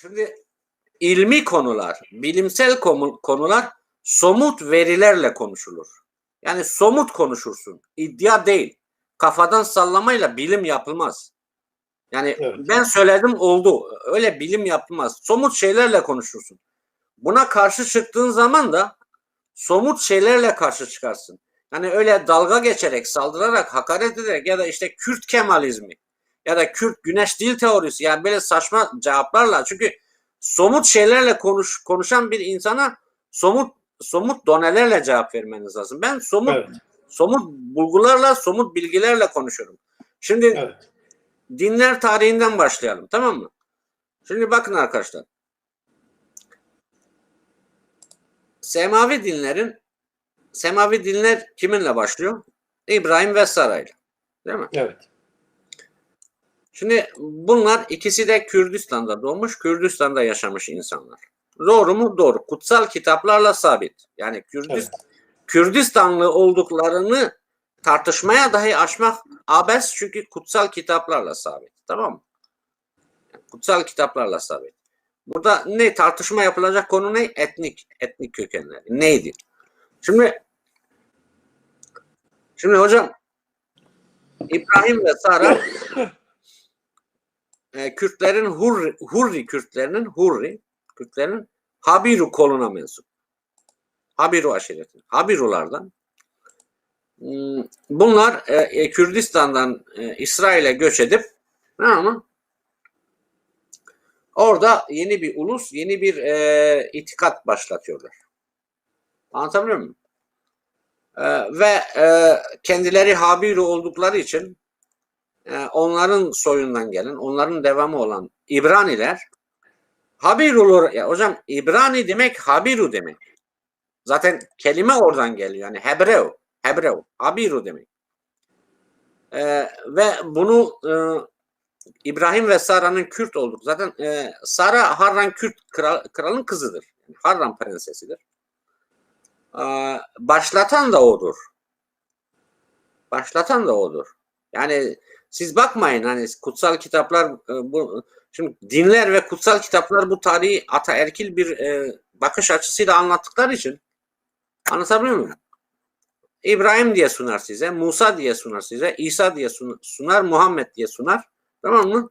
Şimdi ilmi konular, bilimsel konu- konular somut verilerle konuşulur. Yani somut konuşursun. İddia değil. Kafadan sallamayla bilim yapılmaz. Yani Evet. ben söyledim oldu. Öyle bilim yapılmaz. Somut şeylerle konuşursun. Buna karşı çıktığın zaman da somut şeylerle karşı çıkarsın. Yani öyle dalga geçerek, saldırarak, hakaret ederek ya da işte Kürt Kemalizmi ya da Kürt güneş dil teorisi yani böyle saçma cevaplarla çünkü somut şeylerle konuş konuşan bir insana somut somut donelerle cevap vermeniz lazım. Ben somut Evet. somut bulgularla, somut bilgilerle konuşuyorum. Şimdi Evet. dinler tarihinden başlayalım tamam mı? Şimdi bakın arkadaşlar. Semavi dinlerin Semavi dinler kiminle başlıyor? İbrahim ve Sarayla. Değil mi? Evet. Şimdi bunlar ikisi de Kürdistan'da doğmuş, Kürdistan'da yaşamış insanlar. Doğru mu? Doğru. Kutsal kitaplarla sabit. Yani Kürdist, Evet. Kürdistanlı olduklarını tartışmaya dahi açmak abes çünkü kutsal kitaplarla sabit. Tamam mı? Kutsal kitaplarla sabit. Burada ne tartışma yapılacak konu ne? Etnik, etnik kökenleri. Neydi? Şimdi şimdi hocam İbrahim ve Sara e, Kürtlerin Hurri, Hurri Kürtlerinin Hurri Kürtlerin Habiru koluna mensup. Habiru aşireti. Habirulardan. Hmm, Bunlar e, e, Kürdistan'dan e, İsrail'e göç edip tamam mı? Orada yeni bir ulus, yeni bir e, itikat başlatıyorlar. Anlatabiliyor muyum? E, ve e, kendileri Habiru oldukları için e, onların soyundan gelen, onların devamı olan İbraniler Habirulur, ya hocam İbrani demek Habiru demek. Zaten kelime oradan geliyor. Yani Hebreu, Hebreu, Habiru demek. E, ve bunu e, İbrahim ve Sara'nın Kürt olduk. Zaten e, Sara Harran Kürt kral, kralın kızıdır. Yani Harran prensesidir. E, başlatan da odur. Başlatan da odur. Yani siz bakmayın hani kutsal kitaplar e, bu şimdi dinler ve kutsal kitaplar bu tarihi ataerkil bir e, bakış açısıyla anlattıkları için anlatabiliyor muyum? İbrahim diye sunar size, Musa diye sunar size, İsa diye sun- sunar, Muhammed diye sunar. Tamam mı?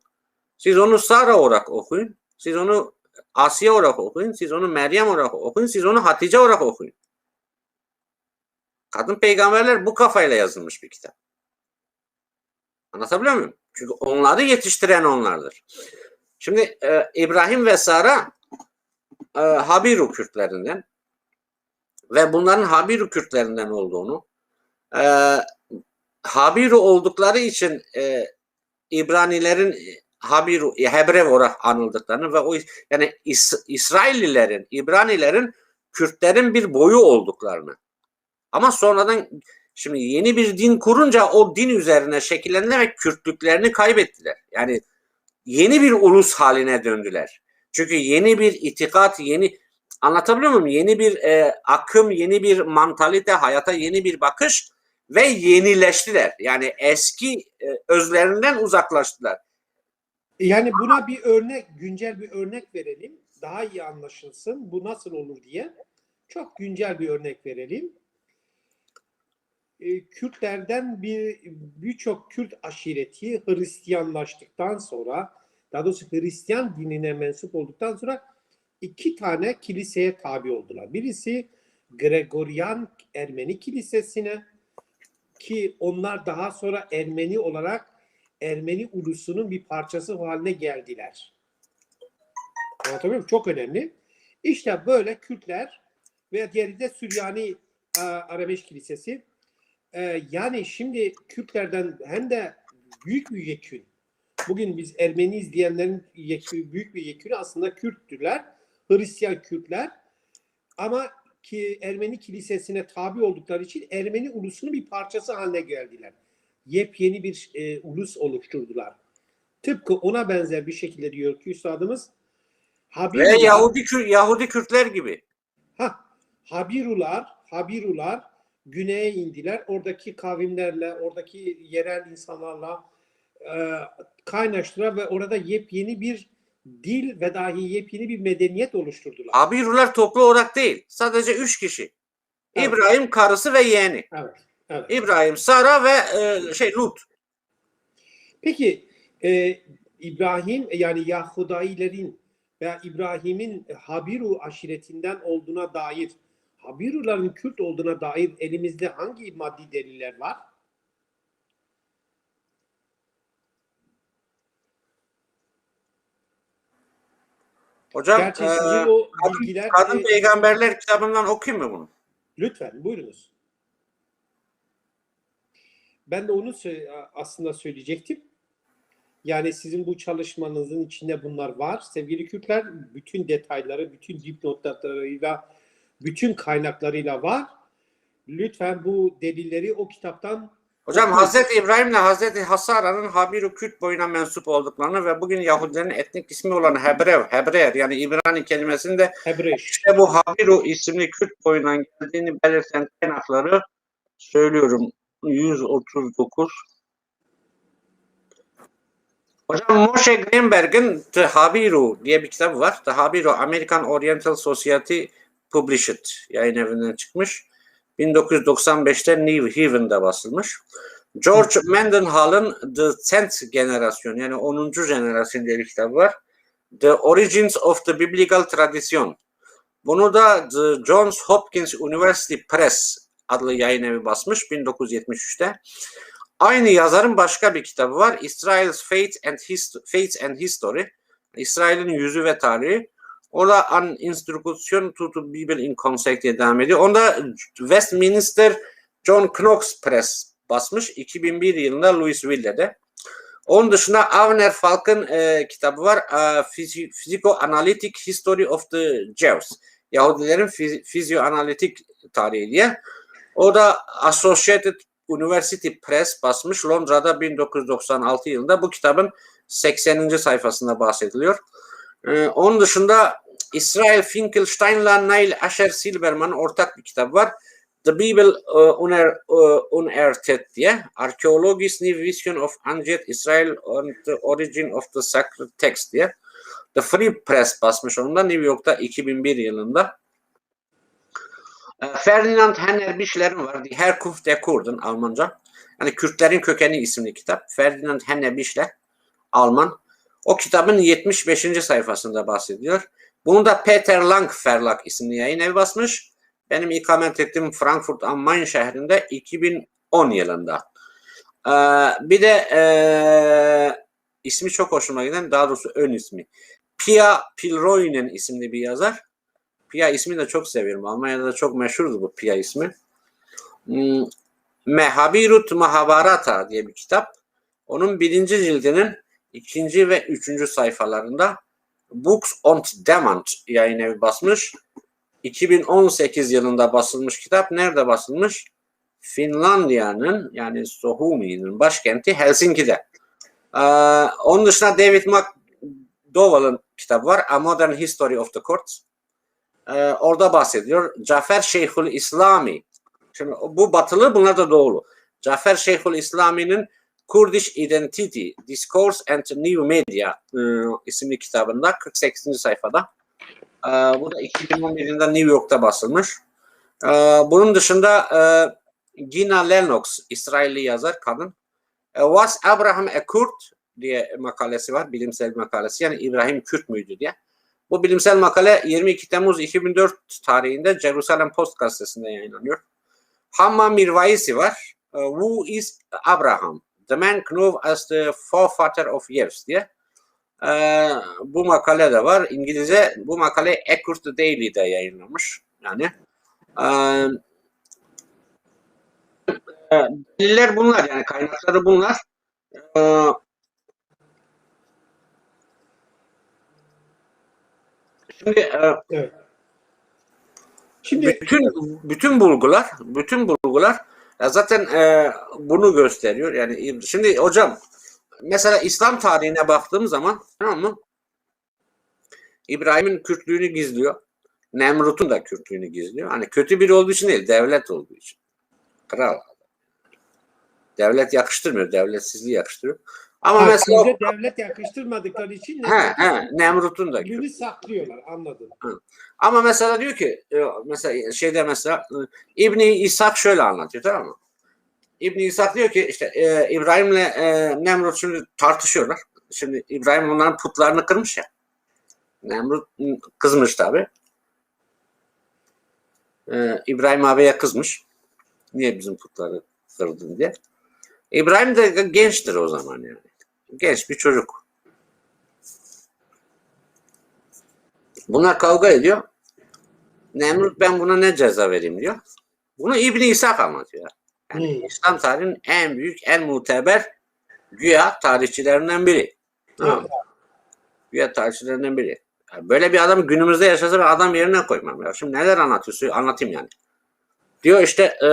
Siz onu Sara olarak okuyun. Siz onu Asiye olarak okuyun. Siz onu Meryem olarak okuyun. Siz onu Hatice olarak okuyun. Kadın peygamberler bu kafayla yazılmış bir kitap. Anlatabiliyor muyum? Çünkü onları yetiştiren onlardır. Şimdi e, İbrahim ve Sara e, Habiru Kürtlerinden ve bunların Habiru Kürtlerinden olduğunu e, Habiru oldukları için e, İbranilerin Habiru, Hebrev olarak anıldıklarını ve o yani İs, İsraillilerin, İbranilerin Kürtlerin bir boyu olduklarını. Ama sonradan şimdi yeni bir din kurunca o din üzerine şekillenerek Kürtlüklerini kaybettiler. Yani yeni bir ulus haline döndüler. Çünkü yeni bir itikat, yeni anlatabiliyor muyum? Yeni bir e, akım, yeni bir mantalite, hayata yeni bir bakış ve yenileştiler. Yani eski e, özlerinden uzaklaştılar. Yani buna bir örnek, güncel bir örnek verelim. Daha iyi anlaşılsın. Bu nasıl olur diye. Çok güncel bir örnek verelim. Ee, Kürtlerden bir birçok Kürt aşireti Hristiyanlaştıktan sonra, daha doğrusu Hristiyan dinine mensup olduktan sonra iki tane kiliseye tabi oldular. Birisi Gregorian Ermeni Kilisesi'ne ki onlar daha sonra Ermeni olarak Ermeni ulusunun bir parçası haline geldiler. Anlatabiliyor? Çok önemli. İşte böyle Kürtler ve diğeri de Süryani e, Arabeş Kilisesi. E, yani şimdi Kürtlerden hem de büyük bir yekün. Bugün biz Ermeniyiz diyenlerin yekü, büyük bir yekünü aslında Kürttüler. Hristiyan Kürtler. Ama ki Ermeni kilisesine tabi oldukları için Ermeni ulusunun bir parçası haline geldiler yepyeni bir e, ulus oluşturdular. Tıpkı ona benzer bir şekilde diyor ki üstadımız Habirular, Ve Yahudi Kür- Yahudi Kürtler gibi. ha, Habirular, Habirular güneye indiler. Oradaki kavimlerle, oradaki yerel insanlarla e, kaynaştılar ve orada yepyeni bir dil ve dahi yepyeni bir medeniyet oluşturdular. Habirular toplu olarak değil. Sadece üç kişi. Evet. İbrahim karısı ve yeğeni. Evet. Evet. İbrahim, Sara ve e, şey Lut. Peki e, İbrahim yani Yahudayilerin veya İbrahim'in Habiru aşiretinden olduğuna dair Habiruların Kürt olduğuna dair elimizde hangi maddi deliller var? Hocam Gerçi e, sizin o kadın, bilgiler kadın peygamberler kitabından okuyayım mı bunu? lütfen buyurunuz. Ben de onu aslında söyleyecektim. Yani sizin bu çalışmanızın içinde bunlar var. Sevgili Kürtler bütün detayları, bütün dipnotlarıyla, bütün kaynaklarıyla var. Lütfen bu delilleri o kitaptan Hocam. Hazreti İbrahim ile Hazreti Hasara'nın Habiru Kürt boyuna mensup olduklarını ve bugün Yahudilerin etnik ismi olan Hebrev, Hebreer yani İbrani kelimesinde Hebreş. işte bu Habiru isimli Kürt boyundan geldiğini belirten kaynakları söylüyorum. 139 Hocam Moshe Greenberg'in The Habiru diye bir kitabı var. The Habiru American Oriental Society Published yayın evinden çıkmış. 1995'te New Haven'da basılmış. George Mendenhall'ın The Tenth Generation yani 10. jenerasyon diye bir kitabı var. The Origins of the Biblical Tradition. Bunu da The Johns Hopkins University Press adlı yayın evi basmış 1973'te. Aynı yazarın başka bir kitabı var. Israel's Fate and, Hist- Faith and History. İsrail'in yüzü ve tarihi. O da An Introduction to the Bible in Concept diye devam ediyor. Onda Westminster John Knox Press basmış 2001 yılında Louisville'de. Onun dışında Avner Falk'ın e, kitabı var. E, Physi- Physico-Analytic History of the Jews. Yahudilerin fizi- fizyoanalitik tarihi diye. O da Associated University Press basmış Londra'da 1996 yılında. Bu kitabın 80. sayfasında bahsediliyor. Ee, onun dışında İsrail Finkelstein'la Neil Asher Silberman'ın ortak bir kitabı var. The Bible uh, Uner, uh, Unearthed diye. Archaeology's New Vision of Ancient Israel and the Origin of the Sacred Text diye. The Free Press basmış onda New York'ta 2001 yılında. Ee, Ferdinand Henner Bischler'in var. Die Herkunft der Kurden Almanca. Yani Kürtlerin Kökeni isimli kitap. Ferdinand Henner Bischler Alman. O kitabın 75. sayfasında bahsediyor. Bunu da Peter Lang Verlag isimli yayın evi basmış. Benim ikamet ettiğim Frankfurt am Main şehrinde 2010 yılında. Ee, bir de ee, ismi çok hoşuma giden, daha doğrusu ön ismi. Pia Pilroinen isimli bir yazar. Pia ismini de çok seviyorum. Almanya'da da çok meşhurdu bu Pia ismi. Hmm, Mehabirut Mahabharata diye bir kitap. Onun birinci cildinin ikinci ve üçüncü sayfalarında Books on Demand yayın evi basmış. 2018 yılında basılmış kitap. Nerede basılmış? Finlandiya'nın yani Sohumi'nin başkenti Helsinki'de. Ee, onun dışında David McDowell'ın kitabı var. A Modern History of the Courts. Ee, orada bahsediyor. Cafer Şeyhül İslami. Şimdi bu batılı bunlar da doğulu. Cafer Şeyhül İslami'nin Kurdish Identity, Discourse and New Media e, isimli kitabında 48. sayfada. E, bu da 2011 yılında New York'ta basılmış. E, bunun dışında e, Gina Lennox, İsrailli yazar kadın. Was Abraham a Kürt diye makalesi var, bilimsel makalesi. Yani İbrahim Kürt müydü diye. Bu bilimsel makale 22 Temmuz 2004 tarihinde Jerusalem Post gazetesinde yayınlanıyor. Hamma Mirvaisi var. Who is Abraham? The Man Known as the Forefather of Yevs diye. Ee, bu makale de var. İngilizce bu makale Eckert Daily'de yayınlamış. Yani e, deliller bunlar yani kaynakları bunlar. Ee, şimdi e, Evet. Şimdi bütün bütün bulgular bütün bulgular ya zaten e, bunu gösteriyor. Yani şimdi hocam mesela İslam tarihine baktığım zaman tamam mı? İbrahim'in Kürtlüğünü gizliyor. Nemrut'un da Kürtlüğünü gizliyor. Hani kötü biri olduğu için değil devlet olduğu için. Kral. Devlet yakıştırmıyor devletsizliği yakıştırıyor Ama Ha, mesela bize devlet yakıştırmadıkları için he, he, Nemrut'un da. Bunu saklıyorlar anladım. Ama mesela diyor ki e, mesela şeyde mesela e, İbni İshak şöyle anlatıyor tamam mı? İbni İshak diyor ki işte e, İbrahim'le e, Nemrut şimdi tartışıyorlar. Şimdi İbrahim onların putlarını kırmış ya. Nemrut kızmış tabi. E, İbrahim abiye kızmış. Niye bizim putları kırdın diye. İbrahim de gençtir o zaman yani. Genç bir çocuk. Bunlar kavga ediyor. Nemrut ben buna ne ceza vereyim diyor. Bunu İbn İshak anlatıyor. Yani Hmm. İslam tarihinin en büyük, en muteber güya tarihçilerinden biri. Tamam. mı? Güya tarihçilerinden biri. Yani böyle bir adam günümüzde yaşasa ben adam yerine koymam. Ya. Şimdi neler anlatıyorsun? Anlatayım yani. Diyor işte e,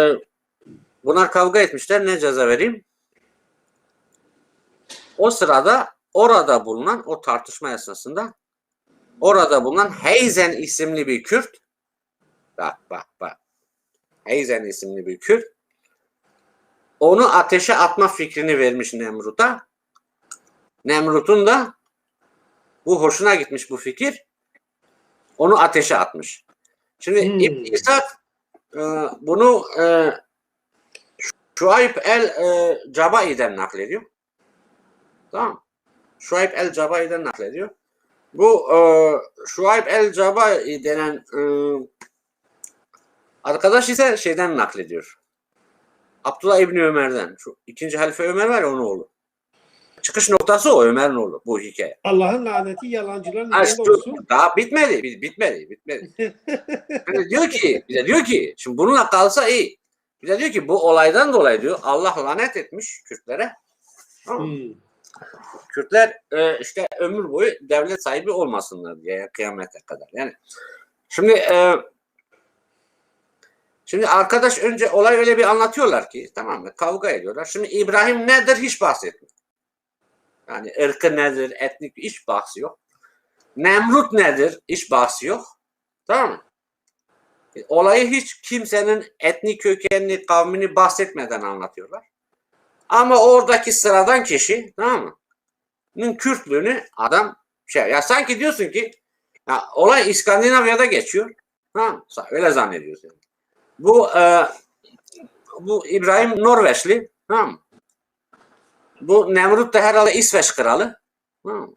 bunlar kavga etmişler. Ne ceza vereyim? O sırada orada bulunan o tartışma esnasında orada bulunan Heizen isimli bir Kürt bak bak bak Heizen isimli bir Kürt onu ateşe atma fikrini vermiş Nemrut'a. Nemrut'un da bu hoşuna gitmiş bu fikir. Onu ateşe atmış. Şimdi Hmm. İbn İshak e, bunu e, Şuayb el e, Cabai'den naklediyor. Tamam. Şuayb el Cabai'den naklediyor. Bu e, Şuayb el Cabai denen e, arkadaş ise şeyden naklediyor. Abdullah İbni Ömer'den. Şu ikinci halife Ömer var ya onun oğlu. Çıkış noktası o Ömer'in oğlu bu hikaye. Allah'ın laneti yalancıların şu- olsun. daha bitmedi, bit- bitmedi, bitmedi. De diyor ki, bir de diyor ki, şimdi bununla kalsa iyi. Bir de diyor ki bu olaydan dolayı diyor Allah lanet etmiş Kürtlere. Tamam? Hmm. Kürtler e, işte ömür boyu devlet sahibi olmasınlar diye kıyamete kadar. Yani şimdi e, şimdi arkadaş önce olay öyle bir anlatıyorlar ki tamam mı? Kavga ediyorlar. Şimdi İbrahim nedir hiç bahsetmiyor. Yani ırkı nedir, etnik hiç bahsi yok. Nemrut nedir hiç bahsi yok. Tamam mı? E, Olayı hiç kimsenin etnik kökenini, kavmini bahsetmeden anlatıyorlar. Ama oradaki sıradan kişi tamam mı? Kürtlüğünü adam şey ya sanki diyorsun ki ya olay İskandinavya'da geçiyor. Mı? Öyle zannediyorsun. Bu e, bu İbrahim Norveçli tamam? Bu Nemrut da herhalde İsveç kralı. Tamam?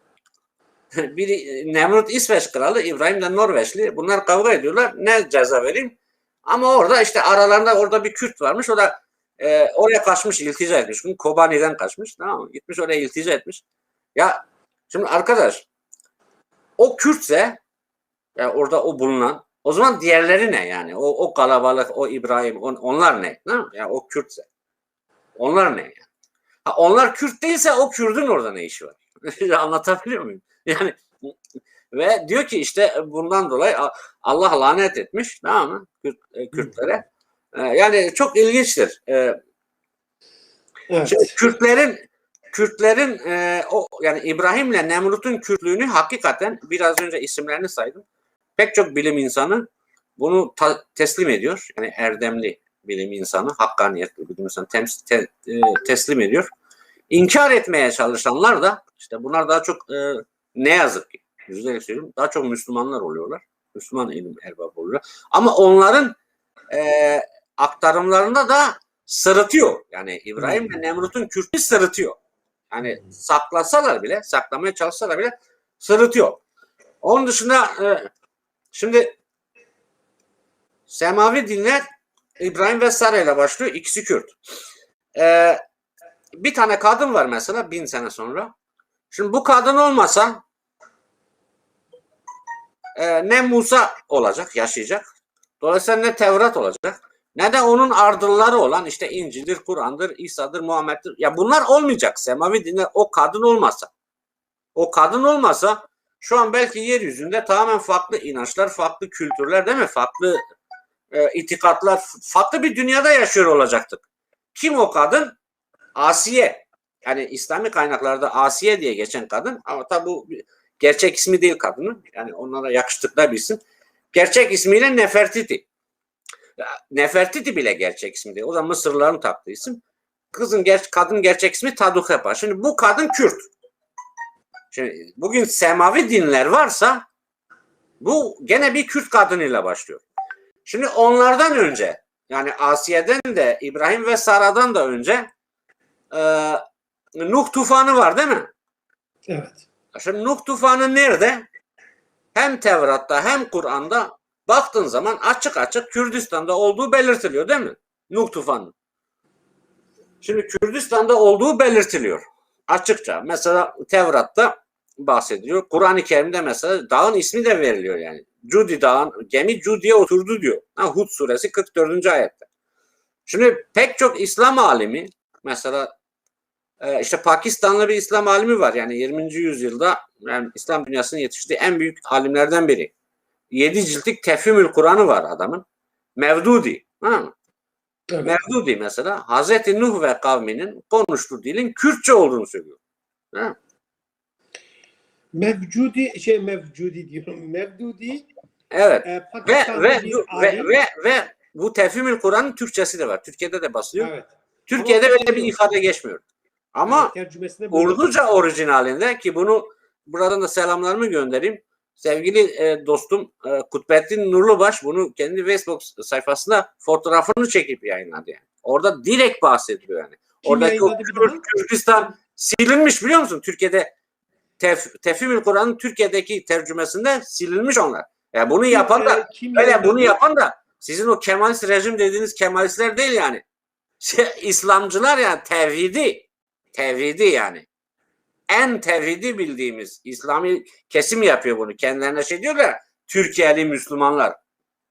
Biri Nemrut İsveç kralı, İbrahim de Norveçli. Bunlar kavga ediyorlar. Ne ceza vereyim? Ama orada işte aralarında orada bir Kürt varmış. O da e, oraya kaçmış, iltica etmiş. Kobani'den kaçmış. Tamam? Gitmiş oraya iltica etmiş. Ya şimdi arkadaş o Kürtse ya orada o bulunan o zaman diğerleri ne yani? O, o kalabalık, o İbrahim, on, onlar ne? Değil mi? Ya o Kürtse. Onlar ne yani? Ha, onlar Kürt değilse o Kürt'ün orada ne işi var? Anlatabiliyor muyum? Yani ve diyor ki işte bundan dolayı Allah lanet etmiş tamam mı? Kürt, e, Kürtlere. E, Yani çok ilginçtir. E, Evet. Şimdi Kürtlerin Kürtlerin e, o yani İbrahim'le Nemrut'un Kürtlüğünü hakikaten biraz önce isimlerini saydım. Pek çok bilim insanı bunu ta- teslim ediyor. Yani erdemli bilim insanı, hakkaniyetli bilim insanı tems- te- e, teslim ediyor. İnkar etmeye çalışanlar da işte bunlar daha çok e, ne yazık ki yüzde söylüyorum daha çok Müslümanlar oluyorlar. Müslüman ilim erbabı oluyor. Ama onların e, aktarımlarında da sırıtıyor. Yani İbrahim ve Nemrut'un Kürt'ü sırıtıyor. Yani saklasalar bile, saklamaya çalışsalar bile sırıtıyor. Onun dışında e, şimdi Semavi dinler İbrahim ve Sara ile başlıyor. İkisi Kürt. E, bir tane kadın var mesela bin sene sonra. Şimdi bu kadın olmasa e, ne Musa olacak, yaşayacak. Dolayısıyla ne Tevrat olacak ne de onun ardılları olan işte İncil'dir, Kur'an'dır, İsa'dır, Muhammed'dir. Ya bunlar olmayacak. Semavi dinler o kadın olmasa. O kadın olmasa şu an belki yeryüzünde tamamen farklı inançlar, farklı kültürler değil mi? Farklı e, itikatlar, farklı bir dünyada yaşıyor olacaktık. Kim o kadın? Asiye. Yani İslami kaynaklarda Asiye diye geçen kadın ama tabi bu gerçek ismi değil kadının. Yani onlara yakıştıkları bir isim. Gerçek ismiyle Nefertiti. Nefertiti bile gerçek isim değil. O da Mısırlıların taktığı isim. kızın ger kadın gerçek ismi Tadukepa. Şimdi bu kadın Kürt. Şimdi bugün semavi dinler varsa bu gene bir Kürt kadınıyla başlıyor. Şimdi onlardan önce yani Asiye'den de İbrahim ve Sara'dan da önce e, Nuh tufanı var değil mi? Evet. Şimdi Nuh tufanı nerede? Hem Tevrat'ta hem Kur'an'da baktığın zaman açık açık Kürdistan'da olduğu belirtiliyor değil mi? Nuh tufanı. Şimdi Kürdistan'da olduğu belirtiliyor. Açıkça. Mesela Tevrat'ta bahsediliyor. Kur'an-ı Kerim'de mesela dağın ismi de veriliyor yani. Cudi dağın, gemi Cudi'ye oturdu diyor. Ha, Hud suresi 44. ayette. Şimdi pek çok İslam alimi mesela ee, işte Pakistanlı bir İslam alimi var. Yani 20. yüzyılda yani İslam dünyasının yetiştiği en büyük alimlerden biri. 7 ciltlik Tefhimül Kur'an'ı var adamın. Mevdudi. Ha evet. Mevdudi mesela Hazreti Nuh ve kavminin konuştuğu dilin Kürtçe olduğunu söylüyor. Ha? Mevcudi şey mevcudi diyorum. Mevdudi Evet. e, Ve ve ve, ve ve bu Tefhimül Kur'an'ın Türkçesi de var. Türkiye'de de basılıyor. Evet. Türkiye'de Ama- öyle bir ifade geçmiyor. Ama Evet, böyle. Urduca orijinalinde ki bunu buradan da selamlarımı göndereyim. Sevgili e, dostum e, Kutbettin Nurlubaş bunu kendi Facebook sayfasında fotoğrafını çekip yayınladı yani. Orada direkt bahsediyor yani. Kim Oradaki o? Kürdistan silinmiş biliyor musun? Türkiye'de tef, Tefhimül Kur'an'ın Türkiye'deki tercümesinde silinmiş onlar. Yani bunu yapan da E, kim öyle bunu yapan da sizin o Kemalist rejim dediğiniz Kemalistler değil yani. Şey, İslamcılar yani tevhidi. Tevhidi yani. En tevhidi bildiğimiz İslami kesim yapıyor bunu. Kendilerine şey diyorlar. Türkiye'li Müslümanlar.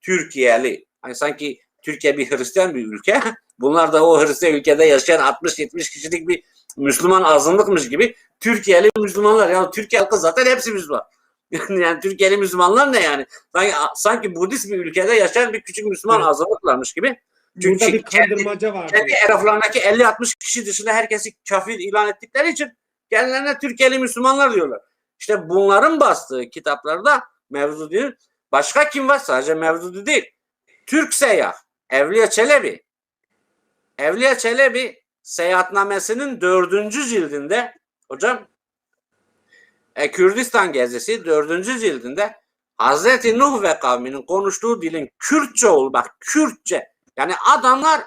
Türkiye'li. Hani sanki Türkiye bir Hristiyan bir ülke. Bunlar da o Hristiyan ülkede yaşayan 60-70 kişilik bir Müslüman azınlıkmış gibi Türkiye'li Müslümanlar. Ya Türkiye halkı zaten hepsi Müslüman. yani Türkiye'li Müslümanlar ne yani? Sanki, sanki Budist bir ülkede yaşayan bir küçük Müslüman Evet. azınlıklarmış gibi. Çünkü Burada bir kendi- kendi etraflarındaki 50-60 kişi dışında herkesi kafir ilan ettikleri için kendilerine Türkiye'li Müslümanlar diyorlar. İşte bunların bastığı kitaplarda Mevzudi'nin başka kim var? Sadece Mevzudi değil. Türk seyyah Evliya Çelebi. Evliya Çelebi seyahatnamesinin dördüncü cildinde hocam e, Kürdistan gezisi dördüncü cildinde Hazreti Nuh ve kavminin konuştuğu dilin Kürtçe ol bak Kürtçe yani adamlar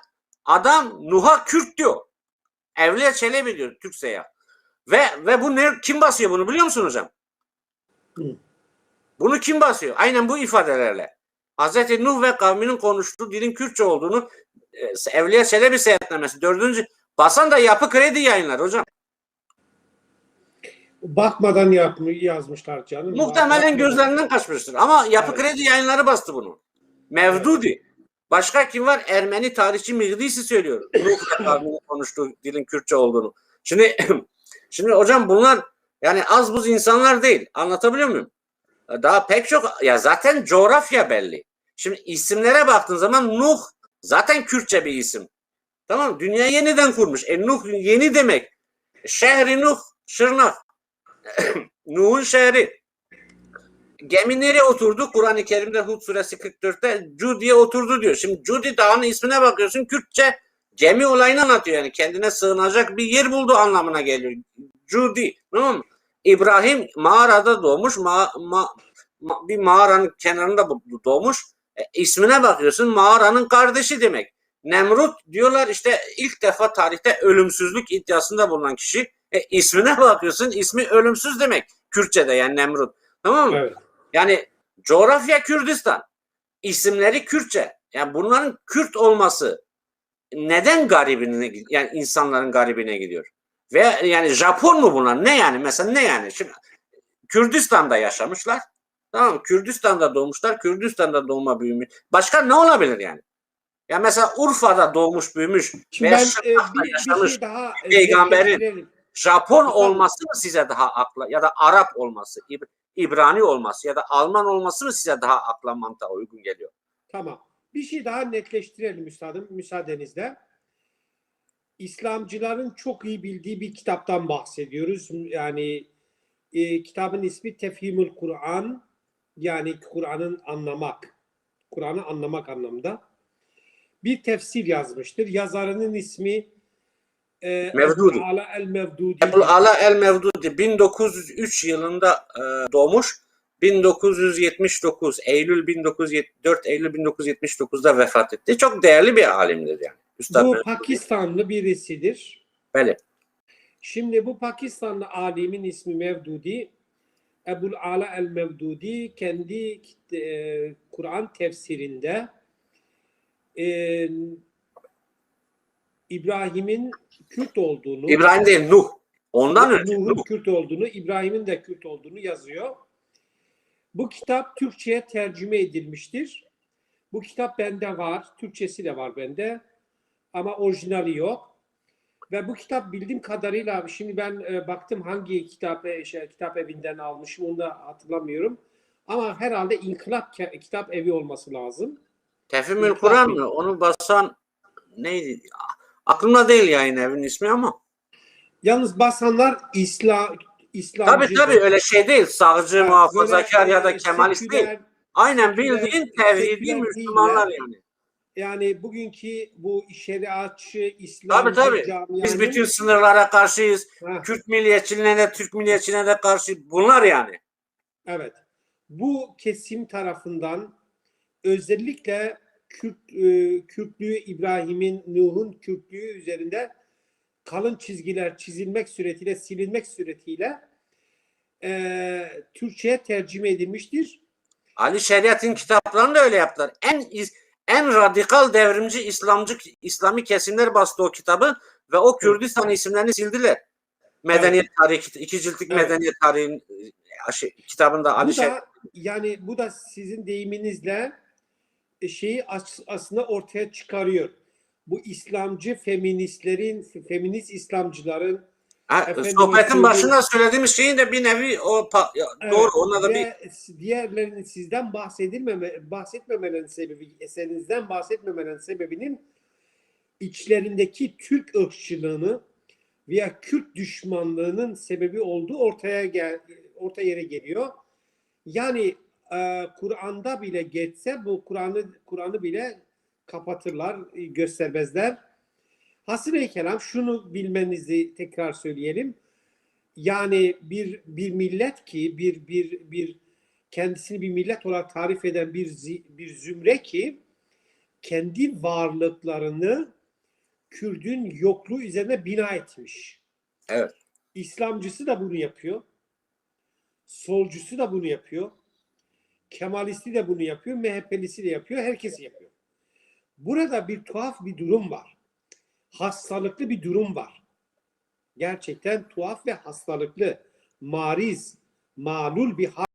adam Nuh'a Kürt diyor. Evliya Çelebi diyor Türk seyyah. Ve ve bu ne kim basıyor bunu biliyor musun hocam? Hı. Bunu kim basıyor? Aynen bu ifadelerle. Hazreti Nuh ve kavminin konuştuğu dilin Kürtçe olduğunu e, Evliya Çelebi seyahatnamesi dördüncü basan da yapı kredi yayınlar hocam. Bakmadan yapmış, yazmışlar canım. Muhtemelen gözlerinden kaçmıştır. Ama Yapı Evet. Kredi yayınları bastı bunu. Mevdudi. Başka kim var? Ermeni tarihçi Mirdisi söylüyor. Nuh ve kavminin konuştuğu dilin Kürtçe olduğunu. Şimdi şimdi hocam bunlar yani az buz insanlar değil. Anlatabiliyor muyum? Daha pek çok ya zaten coğrafya belli. Şimdi isimlere baktığın zaman Nuh zaten Kürtçe bir isim. Tamam? Dünya yeniden kurmuş. E Nuh yeni demek. Şehri Nuh, Şırnak. Nuh'un şehri. Gemi nereye oturdu? Kur'an-ı Kerim'de Hud suresi 44'te Cudi'ye oturdu diyor. Şimdi Cudi dağının ismine bakıyorsun Kürtçe gemi olayını anlatıyor yani kendine sığınacak bir yer buldu anlamına geliyor. Cudi tamam mı? İbrahim mağarada doğmuş ma, ma- ma- bir mağaranın kenarında doğmuş. E, ismine bakıyorsun mağaranın kardeşi demek. Nemrut diyorlar işte ilk defa tarihte ölümsüzlük iddiasında bulunan kişi. E, ismine bakıyorsun ismi ölümsüz demek. Kürtçe'de yani Nemrut. Tamam mı? Evet. Yani coğrafya Kürdistan. isimleri Kürtçe. Yani bunların Kürt olması neden garibine yani insanların garibine gidiyor? Ve yani Japon mu bunlar? Ne yani? Mesela ne yani? Şimdi Kürdistan'da yaşamışlar. Tamam mı? Kürdistan'da doğmuşlar. Kürdistan'da doğma büyümüş. Başka ne olabilir yani? Ya mesela Urfa'da doğmuş büyümüş Şimdi veya ben e, bir, bir yaşamış şey daha e, peygamberin netleştirelim. Japon Efendim? olması mı size daha akla ya da Arap olması, İb- İbrani olması ya da Alman olması mı size daha akla mantığa uygun geliyor? Tamam. Bir şey daha netleştirelim üstadım müsaadenizle. İslamcıların çok iyi bildiği bir kitaptan bahsediyoruz. Yani e, kitabın ismi Tefhimül Kur'an yani Kur'an'ın anlamak. Kur'an'ı anlamak anlamda. Bir tefsir yazmıştır. Yazarının ismi e, Mevdudi. Ala el Mevdudi. Ala el Mevdudi 1903 yılında e, doğmuş. 1979 Eylül 1974 Eylül 1979'da vefat etti. Çok değerli bir alimdir yani. Üstad Bu. Pakistanlı birisidir. Bəli. Şimdi bu Pakistanlı alimin ismi Mevdudi. Ebul Ala el Mevdudi kendi e, Kur'an tefsirinde e, İbrahim'in Kürt olduğunu, İbrahim değil Nuh. Ondan önce Nuh'un Nuh. Kürt olduğunu, İbrahim'in de Kürt olduğunu yazıyor. Bu kitap Türkçe'ye tercüme edilmiştir. Bu kitap bende var. Türkçesi de var bende. Ama orijinali yok. Ve bu kitap bildiğim kadarıyla şimdi ben e, baktım hangi kitap e, şey, kitap evinden almışım onu da hatırlamıyorum. Ama herhalde İnkılap Kitap Evi olması lazım. Tefhimül Kur'an mı? Onu basan neydi? Aklımda değil yayın evinin ismi ama. Yalnız basanlar İslam İslamcı. Tabii tabii öyle şey değil. Sağcı, Evet, muhafazakar ya da Kemalist seküler, değil. Aynen bildiğin tevhidi Müslümanlar değiller. yani. Yani bugünkü bu şeriatçı İslamcı Tabii tabii. Biz bütün sınırlara karşıyız. Ha, Kürt milliyetçiliğine de Türk milliyetçiliğine de karşı bunlar yani. evet. Bu kesim tarafından özellikle Kürt, e, Kürtlüğü İbrahim'in Nuh'un Kürtlüğü üzerinde kalın çizgiler çizilmek suretiyle silinmek suretiyle e, Türkçe'ye tercüme edilmiştir. Ali Şeriat'ın kitaplarını da öyle yaptılar. En en radikal devrimci İslamcı İslami kesimler bastı o kitabı ve o Kürdistan isimlerini sildiler. Medeniyet tarihi kit- iki ciltlik Evet. medeniyet tarihin e, şey, kitabında Ali bu Şeriat da yani bu da sizin deyiminizle e, şeyi as- aslında ortaya çıkarıyor. Bu İslamcı feministlerin, feminist İslamcıların Ha, Efendim, sohbetin başında söylediğimiz şeyin de bir nevi o Evet, doğru ona da bir diğerlerinin sizden bahsedilmeme bahsetmemelerinin sebebi eserinizden bahsetmemelerinin sebebinin içlerindeki Türk ırkçılığını veya Kürt düşmanlığının sebebi olduğu ortaya gel orta yere geliyor. Yani e, Kur'an'da bile geçse bu Kur'an'ı Kur'an'ı bile kapatırlar, e, göstermezler. Hasılı kelam şunu bilmenizi tekrar söyleyelim. Yani bir bir millet ki bir bir bir kendisini bir millet olarak tarif eden bir bir zümre ki kendi varlıklarını Kürdün yokluğu üzerine bina etmiş. Evet. İslamcısı da bunu yapıyor. Solcusu da bunu yapıyor. Kemalisti de bunu yapıyor. MHP'lisi de yapıyor. Herkes yapıyor. Burada bir tuhaf bir durum var. Hastalıklı bir durum var. Gerçekten tuhaf ve hastalıklı, mariz, malul bir hal